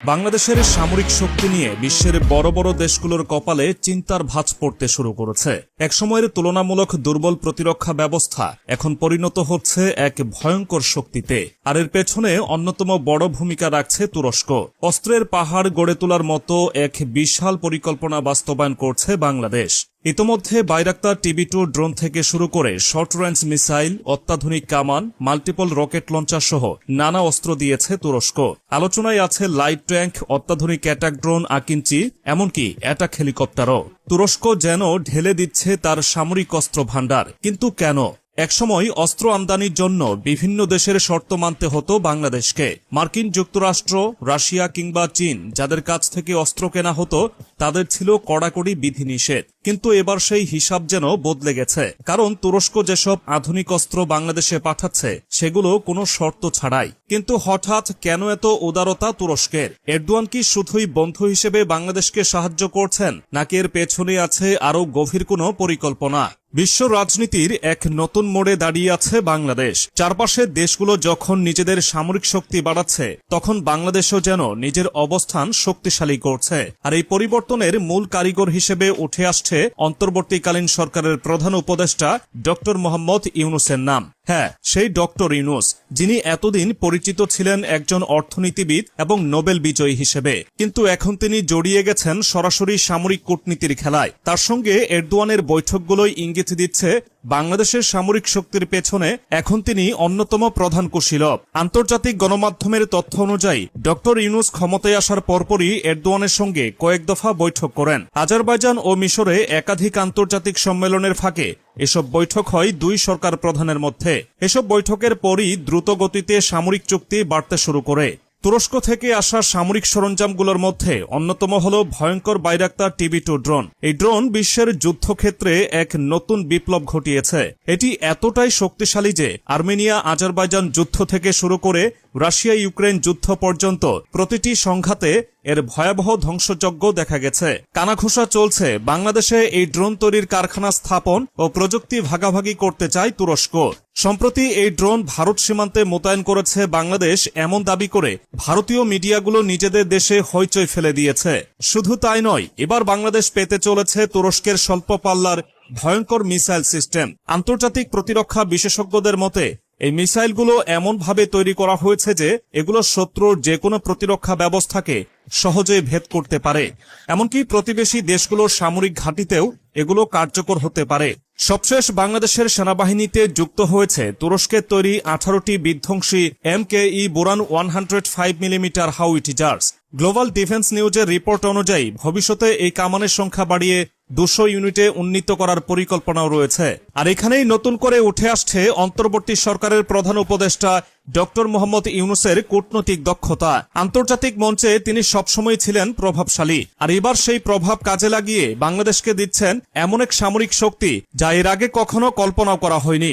বাংলাদেশের সামরিক শক্তি নিয়ে বিশ্বের বড় বড় দেশগুলোর কপালে চিন্তার ভাঁজ পড়তে শুরু করেছে। একসময়ের তুলনামূলক দুর্বল প্রতিরক্ষা ব্যবস্থা এখন পরিণত হচ্ছে এক ভয়ঙ্কর শক্তিতে, আর এর পেছনে অন্যতম বড় ভূমিকা রাখছে তুরস্ক। অস্ত্রের পাহাড় গড়ে তোলার মতো এক বিশাল পরিকল্পনা বাস্তবায়ন করছে বাংলাদেশ। ইতোমধ্যে বাইরাক্তার টিভি টু ড্রোন থেকে শুরু করে শর্ট রেঞ্জ মিসাইল, অত্যাধুনিক কামান, মাল্টিপল রকেট লঞ্চার সহ নানা অস্ত্র দিয়েছে তুরস্ক। আলোচনায় আছে লাইট ট্যাঙ্ক, অত্যাধুনিক অ্যাটাক ড্রোন, আকিঞ্চি, এমনকি অ্যাটাক হেলিকপ্টারও। তুরস্ক যেন ঢেলে দিচ্ছে তার সামরিক অস্ত্র ভাণ্ডার, কিন্তু কেন? একসময় অস্ত্র আমদানির জন্য বিভিন্ন দেশের শর্ত মানতে হতো বাংলাদেশকে। মার্কিন যুক্তরাষ্ট্র, রাশিয়া কিংবা চীন, যাদের কাছ থেকে অস্ত্র কেনা হতো, তাদের ছিল কড়াকড়ি বিধিনিষেধ। কিন্তু এবার সেই হিসাব যেন বদলে গেছে। কারণ তুরস্ক যেসব আধুনিক অস্ত্র বাংলাদেশে পাঠাচ্ছে, সেগুলো কোনো শর্ত ছাড়াই। কিন্তু হঠাৎ কেন এত উদারতা তুরস্কের? এরদোয়ান কি শুধুই বন্ধু হিসেবে বাংলাদেশকে সাহায্য করছেন, নাকি এর পেছনে আছে আরও গভীর কোনো পরিকল্পনা? বিশ্ব রাজনীতির এক নতুন মোড়ে দাঁড়িয়ে আছে বাংলাদেশ। চারপাশের দেশগুলো যখন নিজেদের সামরিক শক্তি বাড়াচ্ছে, তখন বাংলাদেশও যেন নিজের অবস্থান শক্তিশালী করছে। আর এই পরিবর্তনের মূল কারিগর হিসেবে উঠে আসছে অন্তর্বর্তীকালীন সরকারের প্রধান উপদেষ্টা ডক্টর মোহাম্মদ ইউনুসের নাম। হ্যাঁ সেই ডক্টর ইউনুস, যিনি এতদিন পরিচিত ছিলেন একজন অর্থনীতিবিদ এবং নোবেল বিজয়ী হিসেবে। কিন্তু এখন তিনি জড়িয়ে গেছেন সরাসরি সামরিক কূটনীতির খেলায়। তার সঙ্গে এরদোয়ানের বৈঠকগুলোই ইঙ্গিত দিচ্ছে বাংলাদেশের সামরিক শক্তির পেছনে এখন তিনি অন্যতম প্রধান কুশীলব। আন্তর্জাতিক গণমাধ্যমের তথ্য অনুযায়ী, ডক্টর ইউনুস ক্ষমতায় আসার পরপরই এরদোয়ানের সঙ্গে কয়েক দফা বৈঠক করেন। আজারবাইজান ও মিশরে একাধিক আন্তর্জাতিক সম্মেলনের ফাঁকে এসব বৈঠক হয় দুই সরকার প্রধানের মধ্যে। এসব বৈঠকের পরই দ্রুত গতিতে সামরিক চুক্তি বাড়তে শুরু করে। তুরস্ক থেকে আসা সামরিক সরঞ্জামগুলোর মধ্যে অন্যতম হল ভয়ঙ্কর বাইরাক্তার টিভি টু ড্রোন। এই ড্রোন বিশ্বের যুদ্ধক্ষেত্রে এক নতুন বিপ্লব ঘটিয়েছে। এটি এতটাই শক্তিশালী যে আর্মেনিয়া আজারবাইজান যুদ্ধ থেকে শুরু করে রাশিয়া ইউক্রেন যুদ্ধ পর্যন্ত প্রতিটি সংঘাতে এর ভয়াবহ ধ্বংসযজ্ঞ দেখা গেছে। কানাঘুষা চলছে। বাংলাদেশে এই ড্রোন তৈরির কারখানা স্থাপন ও প্রযুক্তি ভাগাভাগি করতে চায় তুরস্ক। সম্প্রতি এই ড্রোন ভারত সীমান্তে মোতায়েন করেছে বাংলাদেশ এমন দাবি করে ভারতীয় মিডিয়াগুলো নিজেদের দেশে হইচই ফেলে দিয়েছে। শুধু তাই নয়, এবার বাংলাদেশ পেতে চলেছে তুরস্কের স্বল্প পাল্লার ভয়ঙ্কর মিসাইল সিস্টেম। আন্তর্জাতিক প্রতিরক্ষা বিশেষজ্ঞদের মতে এই মিসাইলগুলো এমনভাবে তৈরি করা হয়েছে যে এগুলো শত্রুর যে কোনো প্রতিরক্ষা ব্যবস্থাকে সহজে ভেদ করতে পারে। এমনকি প্রতিবেশী দেশগুলোর সামরিক ঘাঁটিতেও এগুলো কার্যকর হতে পারে। সবশেষ বাংলাদেশের সেনাবাহিনীতে যুক্ত হয়েছে তুরস্কের তৈরি আঠারোটি বিধ্বংসী M K E Boran one hundred five millimetre howitzers global defence নিউজের রিপোর্ট অনুযায়ী ভবিষ্যতে এই কামানের সংখ্যা বাড়িয়ে দুশো ইউনিটে উন্নীত করার পরিকল্পনাও রয়েছে। আর এখানেই নতুন করে উঠে আসছে অন্তর্বর্তী সরকারের প্রধান উপদেষ্টা ডক্টর মোহাম্মদ ইউনুসের কূটনৈতিক দক্ষতা। আন্তর্জাতিক মঞ্চে তিনি সবসময় ছিলেন প্রভাবশালী। আর এবার সেই প্রভাব কাজে লাগিয়ে বাংলাদেশকে দিচ্ছেন এমন এক সামরিক শক্তি যা এর আগে কখনো কল্পনাও করা হয়নি।